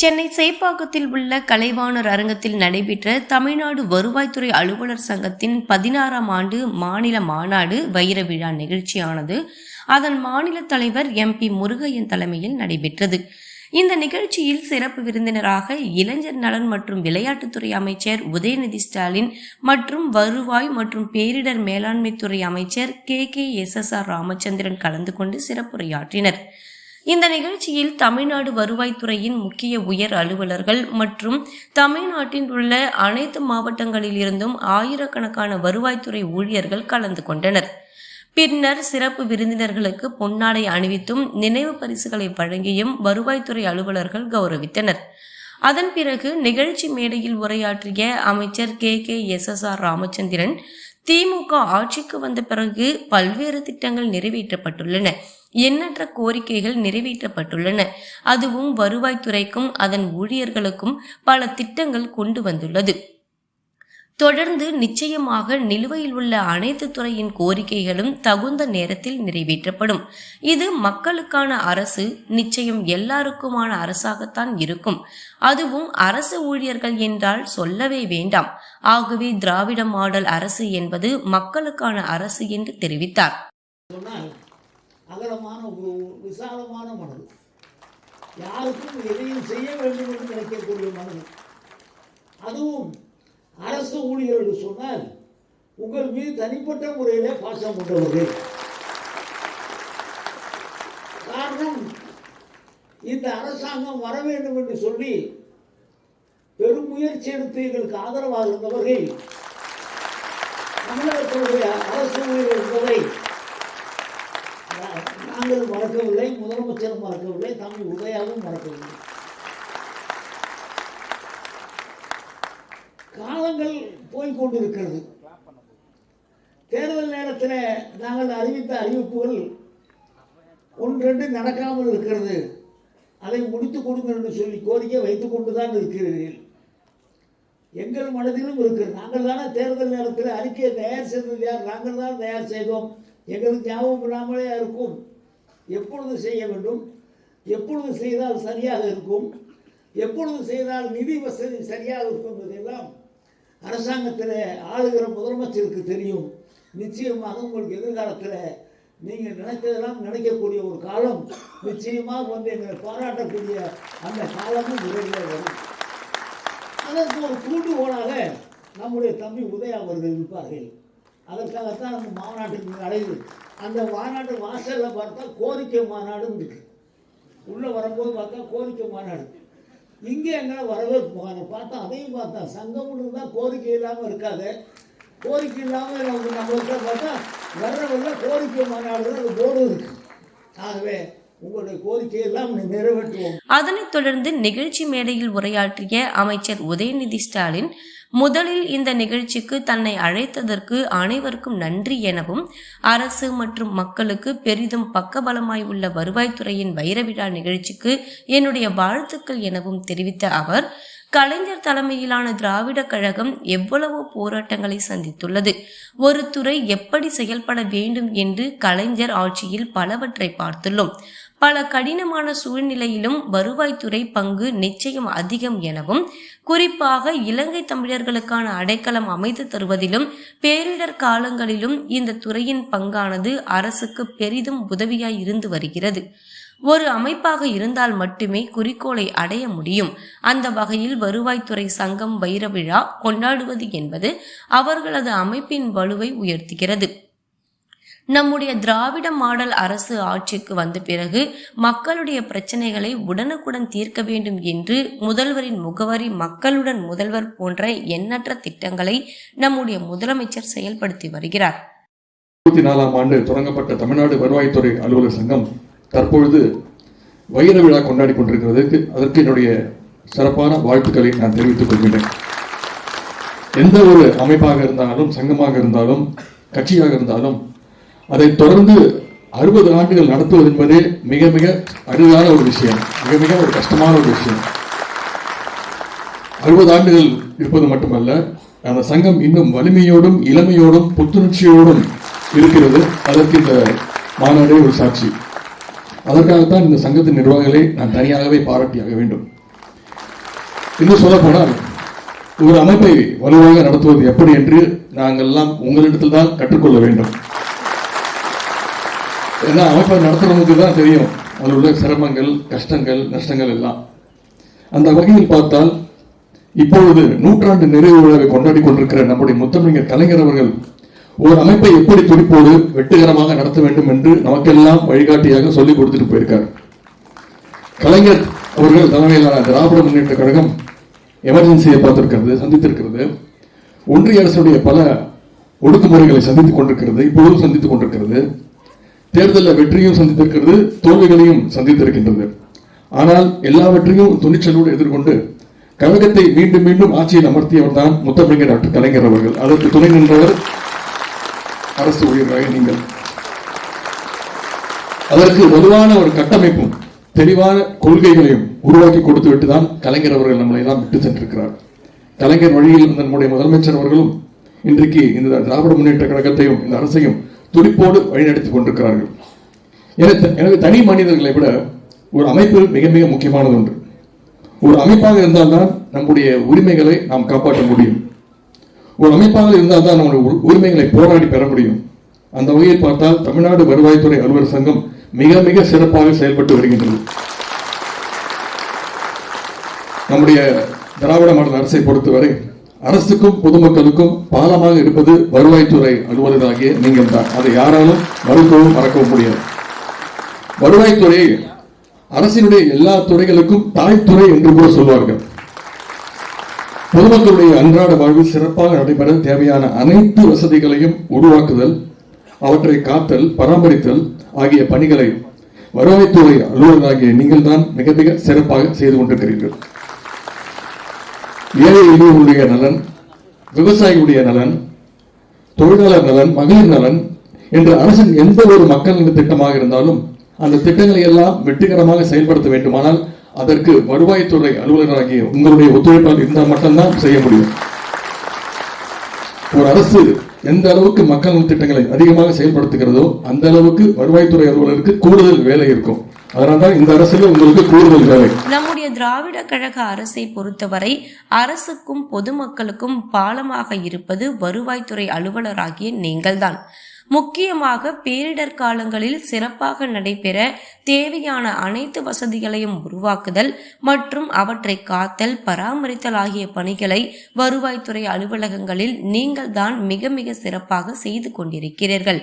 சென்னை சேப்பாக்கத்தில் உள்ள கலைவாணர் அரங்கத்தில் நடைபெற்ற தமிழ்நாடு வருவாய்த்துறை அலுவலர் சங்கத்தின் பதினாறாம் ஆண்டு மாநில மாநாடு வைர விழா நிகழ்ச்சியானது. அதன் மாநில தலைவர் எம் பி முருகையன் தலைமையில் நடைபெற்றது. இந்த நிகழ்ச்சியில் சிறப்பு விருந்தினராக இளைஞர் நலன் மற்றும் விளையாட்டுத்துறை அமைச்சர் உதயநிதி ஸ்டாலின் மற்றும் வருவாய் மற்றும் பேரிடர் மேலாண்மைத்துறை அமைச்சர் K K S S R Ramachandran கலந்து கொண்டு சிறப்புரையாற்றினர். இந்த நிகழ்ச்சியில் தமிழ்நாடு வருவாய்த்துறையின் முக்கிய உயர் அலுவலர்கள் மற்றும் தமிழ்நாட்டில் உள்ள அனைத்து மாவட்டங்களில் இருந்தும் ஆயிரக்கணக்கான வருவாய்த்துறை ஊழியர்கள் கலந்து கொண்டனர். பின்னர் சிறப்பு விருந்தினர்களுக்கு பொன்னாடை அணிவித்தும் நினைவு பரிசுகளை வழங்கியும் வருவாய்த்துறை அலுவலர்கள் கௌரவித்தனர். அதன் பிறகு நிகழ்ச்சி மேடையில் உரையாற்றிய அமைச்சர் K. K. S. S. R. Ramachandran DMK ஆட்சிக்கு வந்த பிறகு பல்வேறு திட்டங்கள் நிறைவேற்றப்பட்டுள்ளன. எண்ணற்ற கோரிக்கைகள் நிறைவேற்றப்பட்டுள்ளன. அதுவும் வருவாய்த்துறைக்கும் அதன் ஊழியர்களுக்கும் பல திட்டங்கள் கொண்டு வந்துள்ளது. தொடர்ந்து நிச்சயமாக நிலுவையில் உள்ள அனைத்து துறையின் கோரிக்கைகளும் தகுந்த நேரத்தில் நிறைவேற்றப்படும். இது மக்களுக்கான அரசு நிச்சயம் எல்லாருக்குமான அரசாகத்தான் இருக்கும். அதுவும் அரசு ஊழியர்கள் என்றால் சொல்லவே வேண்டாம். ஆகவே திராவிட மாடல் அரசு என்பது மக்களுக்கான அரசு என்று தெரிவித்தார். அகலமான ஒரு விசாலமான மனது. யாருக்கும் எதையும் செய்ய வேண்டும் என்று நினைக்கக்கூடிய மனது. அதுவும் அரசு ஊழியர்கள் என்று சொன்னால் உங்கள் மீது தனிப்பட்ட முறையிலே பாசம் கொண்டவர்கள். காரணம் இந்த அரசாங்கம் வர வேண்டும் என்று சொல்லி பெரும் முயற்சி எடுத்து எங்களுக்கு ஆதரவாக இருந்தவர்கள் தமிழகத்தினுடைய அரசு ஊழியர் என்பதை நாங்கள் மறக்கவில்லை முதலமைச்சரும் மறக்கவில்லை தம்பி உதயாவும் மறக்கவில்லை. காலங்கள் போய்கொண்டிருக்கிறது தேர்தல் நேரத்தில் நாங்கள் அறிவித்த அறிவிப்புகள் ஒன்றென்று நடக்காமல் இருக்கிறது. அதை முடித்து கொடுங்கள் என்று சொல்லி கோரிக்கை வைத்துக் கொண்டு தான் இருக்கிறீர்கள். எங்கள் மனதிலும் இருக்கிறது. நாங்கள் தானே தேர்தல் நேரத்தில் அறிக்கையை தயார் செய்தது யார்? நாங்கள் தான் தயார் செய்தோம். எங்களுக்கு ஞாபகம் இல்லாமலே இருக்கும்? எப்பொழுது செய்ய வேண்டும்? எப்பொழுது செய்தால் சரியாக இருக்கும்? எப்பொழுது செய்தால் நிதி வசதி சரியாக இருக்கும் என்பதெல்லாம் அரசாங்கத்தில் ஆளுகிற முதலமைச்சருக்கு தெரியும். நிச்சயமாக உங்களுக்கு எதிர்காலத்தில் நீங்கள் நினைத்ததெல்லாம் நினைக்கக்கூடிய ஒரு காலம் நிச்சயமாக வந்து எங்களை பாராட்டக்கூடிய அந்த காலமும் விரைவில் வரும். அதற்கு ஒரு தூண்டுகோலாக நம்முடைய தம்பி உதயா அவர்கள் இருப்பார்கள். அதற்காகத்தான் அந்த மாநாட்டுக்கு அழைது அந்த மாநாடு வாசலில் பார்த்தா கோரிக்கை மாநாடும் இருக்கு உள்ளே வரும்போது பார்த்தா கோரிக்கை மாநாடு. இங்கே எங்கே வரவேற்பு மாநாடு பார்த்தா அதையும் பார்த்தா சங்கம்னு இருந்தால் கோரிக்கை இல்லாமல் இருக்காது. கோரிக்கை இல்லாமல் நமக்கு நம்மளுக்கு பார்த்தா வர்றவங்க கோரிக்கை மாநாடுன்னு அது போர்டு இருக்கு. ஆகவே உங்களுடைய நிறைவேற்றுவோம். அதனைத் தொடர்ந்து நிகழ்ச்சி மேடையில் உரையாற்றிய அமைச்சர் உதயநிதி ஸ்டாலின் முதலில் இந்த நிகழ்ச்சிக்கு தன்னை அழைத்ததற்கு அனைவருக்கும் நன்றி எனவும் அரசு மற்றும் மக்களுக்கு பெரிதும் பக்கபலமாய் உள்ள வருவாய்த்துறையின் வைரவிழா நிகழ்ச்சிக்கு என்னுடைய வாழ்த்துக்கள் எனவும் தெரிவித்த அவர் கலைஞர் தலைமையிலான திராவிட கழகம் எவ்வளவோ போராட்டங்களை சந்தித்துள்ளது. ஒரு துறை எப்படி செயல்பட வேண்டும் என்று கலைஞர் ஆட்சியில் பலவற்றை பார்த்துள்ளோம். பல கடினமான சூழ்நிலையிலும் வருவாய்த்துறை பங்கு நிச்சயம் அதிகம் எனவும் குறிப்பாக இலங்கை தமிழர்களுக்கான அடைக்கலம் அமைத்து தருவதிலும் பேரிடர் காலங்களிலும் இந்த துறையின் பங்கானது அரசுக்கு பெரிதும் உதவியாய் இருந்து வருகிறது. ஒரு அமைப்பாக இருந்தால் மட்டுமே குறிக்கோளை அடைய முடியும். அந்த வகையில் வருவாய்த்துறை சங்கம் வைர விழா கொண்டாடுவது என்பது அவர்களது அமைப்பின் வலுவை உயர்த்துகிறது. நம்முடைய திராவிட மாடல் அரசு ஆட்சிக்கு வந்த பிறகு மக்களுடைய பிரச்சனைகளை உடனுக்குடன் தீர்க்க வேண்டும் என்று முதல்வரின் முகவரி மக்களுடன் முதல்வர் போன்ற எண்ணற்ற திட்டங்களை நம்முடைய முதலமைச்சர் செயல்படுத்தி வருகிறார். இருபத்தி நாலாம் ஆண்டு தொடங்கப்பட்ட தமிழ்நாடு வருவாய்த்துறை அலுவலர் சங்கம் தற்பொழுது வைர விழா கொண்டாடி கொண்டிருக்கிறதுக்கு அதற்கு என்னுடைய சிறப்பான வாழ்த்துக்களை நான் தெரிவித்துக் கொள்கிறேன் எந்த ஒரு அமைப்பாக இருந்தாலும் சங்கமாக இருந்தாலும் கட்சியாக இருந்தாலும் அதை தொடர்ந்து அறுபது ஆண்டுகள் நடத்துவது என்பதே மிக மிக அரிதான ஒரு விஷயம் மிக மிக ஒரு கஷ்டமான ஒரு விஷயம். அறுபது ஆண்டுகள் இருப்பது மட்டுமல்ல அந்த சங்கம் இன்னும் வலிமையோடும் இளமையோடும் புத்துணர்ச்சியோடும் இருக்கிறது. அதற்கு இந்த மாநாடே ஒரு சாட்சி. அதற்காகத்தான் இந்த சங்கத்தின் நிர்வாகிகளை நான் தனியாகவே பாராட்டியாக வேண்டும். இன்னும் சொல்லப்போனால் ஒரு அமைப்பை வலுவாக நடத்துவது எப்படி என்று நாங்கள் எல்லாம் உங்களிடத்தில் தான் கற்றுக்கொள்ள வேண்டும். ஏன்னா அமைப்பை நடத்துறவங்களுக்கு தான் தெரியும். அதில் உள்ள சிரமங்கள் கஷ்டங்கள் நஷ்டங்கள் எல்லாம். அந்த வகையில் பார்த்தால் இப்பொழுது நூற்றாண்டு நிறைவு விழாவை கொண்டாடி கொண்டிருக்கிற நம்முடைய முத்தமிழர் கலைஞர் அவர்கள் ஒரு அமைப்பை எப்படி துடிப்போடு வெற்றிகரமாக நடத்த வேண்டும் என்று நமக்கெல்லாம் வழிகாட்டியாக சொல்லிக் கொடுத்துட்டு போயிருக்கார். கலைஞர் அவர்கள் தலைமையிலான திராவிட முன்னேற்ற கழகம் எமர்ஜென்சியை பார்த்திருக்கிறது சந்தித்திருக்கிறது. ஒன்றிய அரசுடைய பல ஒடுக்குமுறைகளை சந்தித்துக் கொண்டிருக்கிறது இப்பொழுதும் சந்தித்துக் கொண்டிருக்கிறது. தேர்தலில் வெற்றியும் சந்தித்திருக்கிறது தோல்விகளையும் சந்தித்திருக்கின்றது. ஆனால் எல்லாவற்றையும் துணிச்சலோடு எதிர்கொண்டு கழகத்தை மீண்டும் மீண்டும் ஆட்சியில் அமர்த்தியவர் தான் முத்தமிழர் டாக்டர் கலைஞர் அவர்கள். அதற்கு துணை நின்றவர் அரசு ஊழியராக நீங்கள். அதற்கு வலுவான ஒரு கட்டமைப்பும் தெளிவான கொள்கைகளையும் உருவாக்கி கொடுத்து விட்டு தான் கலைஞர் அவர்கள் நம்மளை எல்லாம் விட்டு சென்றிருக்கிறார். கலைஞர் வழியில் இருந்த நம்முடைய முதலமைச்சர் அவர்களும் இன்றைக்கு இந்த திராவிட முன்னேற்ற கழகத்தையும் இந்த அரசையும் துடிப்போடு வழிநடத்திக் கொண்டிருக்கிறார்கள். எனக்கு எனக்கு தனி மனிதர்களை விட ஒரு அமைப்பு மிக மிக முக்கியமானது ஒன்று ஒரு அமைப்பாக இருந்தால்தான் நம்முடைய உரிமைகளை நாம் காப்பாற்ற முடியும். ஒரு அமைப்பாக இருந்தால் தான் நம்முடைய உரிமைகளை போராடி பெற முடியும். அந்த வகையில் பார்த்தால் தமிழ்நாடு வருவாய்த்துறை அலுவலர் சங்கம் மிக மிக சிறப்பாக செயல்பட்டு வருகின்றது. நம்முடைய திராவிட மாடல் அரசை பொறுத்தவரை அரசுக்கும் பொதுமக்களுக்கும் பாலமாக இருப்பது வருவாய்த்துறை அலுவலராகிய நீங்கள் தான். அதை யாராலும் மறுக்கவும் மறக்கவும் முடியாது. வருவாய்த்துறை அரசினுடைய எல்லா துறைகளுக்கும் தாய்த்துறை என்று கூட சொல்வார்கள். பொதுமக்களுடைய அன்றாட வாழ்வு சிறப்பாக நடைபெற தேவையான அனைத்து வசதிகளையும் உருவாக்குதல் அவற்றை காத்தல் பராமரித்தல் ஆகிய பணிகளை வருவாய்த்துறை அலுவலராகிய நீங்கள் தான் மிக மிக சிறப்பாக செய்து கொண்டிருக்கிறீர்கள். ஏழை எளியவர்களுடைய நலன் விவசாயிகளுடைய நலன் தொழிலாளர் நலன் மகளிர் நலன் என்று அரசின் எந்த ஒரு மக்கள் நல திட்டமாக இருந்தாலும் அந்த திட்டங்களை எல்லாம் வெற்றிகரமாக செயல்படுத்த வேண்டுமானால் அதற்கு வருவாய்த்துறை அலுவலராகிய உங்களுடைய ஒத்துழைப்பால் இருந்தால் மட்டும்தான் செய்ய முடியும். ஒரு அரசு எந்த அளவுக்கு மக்கள் நல திட்டங்களை அதிகமாக செயல்படுத்துகிறதோ அந்த அளவுக்கு வருவாய்த்துறை அலுவலருக்கு கூடுதல் வேலை இருக்கும். அதனால்தான் இந்த உங்களுக்கு கூடுதல் வேலை. நம்முடைய திராவிட கழக அரசை பொறுத்தவரை அரசுக்கும் பொதுமக்களுக்கும் பாலமாக இருப்பது வருவாய்த்துறை அலுவலராகிய நீங்கள்தான். முக்கியமாக பேரிடர் காலங்களில் சிறப்பாக நடைபெற தேவையான அனைத்து வசதிகளையும் உருவாக்குதல் மற்றும் அவற்றை காத்தல் பராமரித்தல் ஆகிய பணிகளை வருவாய்த்துறை அலுவலகங்களில் நீங்கள்தான் மிக மிக சிறப்பாக செய்து கொண்டிருக்கிறீர்கள்.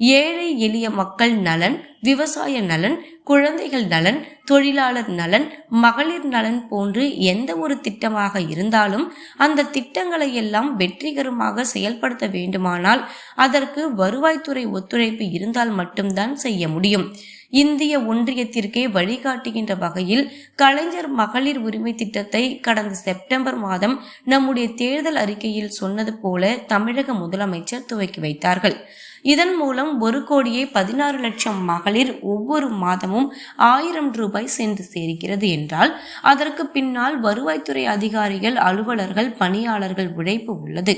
ஏழை எளிய மக்கள் நலன் விவசாய நலன் குழந்தைகள் நலன் தொழிலாளர் நலன் மகளிர் நலன் போன்று எந்த ஒரு திட்டமாக இருந்தாலும் அந்த திட்டங்களை எல்லாம் வெற்றிகரமாக செயல்படுத்த வேண்டுமானால் அதற்கு வருவாய்த்துறை ஒத்துழைப்பு இருந்தால் மட்டும்தான் செய்ய முடியும். இந்திய ஒன்றியத்திற்கே வழிகாட்டுகின்ற வகையில் கலைஞர் மகளிர் உரிமை திட்டத்தை கடந்த செப்டம்பர் மாதம் நம்முடைய தேர்தல் அறிக்கையில் சொன்னது போல தமிழக முதலமைச்சர் துவக்கி வைத்தார்கள். இதன் மூலம் ஒரு கோடியே பதினாறு லட்சம் மகளிர் ஒவ்வொரு மாதமும் ஆயிரம் ரூபாய் சென்று சேர்கிறது என்றால் அதற்கு பின்னால் வருவாய்த்துறை அதிகாரிகள் அலுவலர்கள் பணியாளர்கள் உழைப்பு உள்ளது.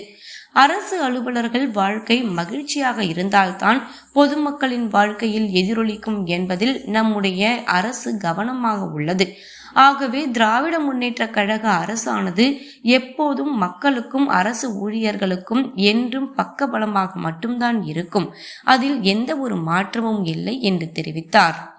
அரசு அலுவலர்கள் வாழ்க்கை மகிழ்ச்சியாக இருந்தால்தான் பொதுமக்களின் வாழ்க்கையில் எதிரொலிக்கும் என்பதில் நம்முடைய அரசு கவனமாக உள்ளது. ஆகவே திராவிட முன்னேற்ற கழக அரசானது எப்போதும் மக்களுக்கும் அரசு ஊழியர்களுக்கும் என்றும் பக்கபலமாக மட்டும்தான் இருக்கும். அதில் எந்த ஒரு மாற்றமும் இல்லை என்று தெரிவித்தார்.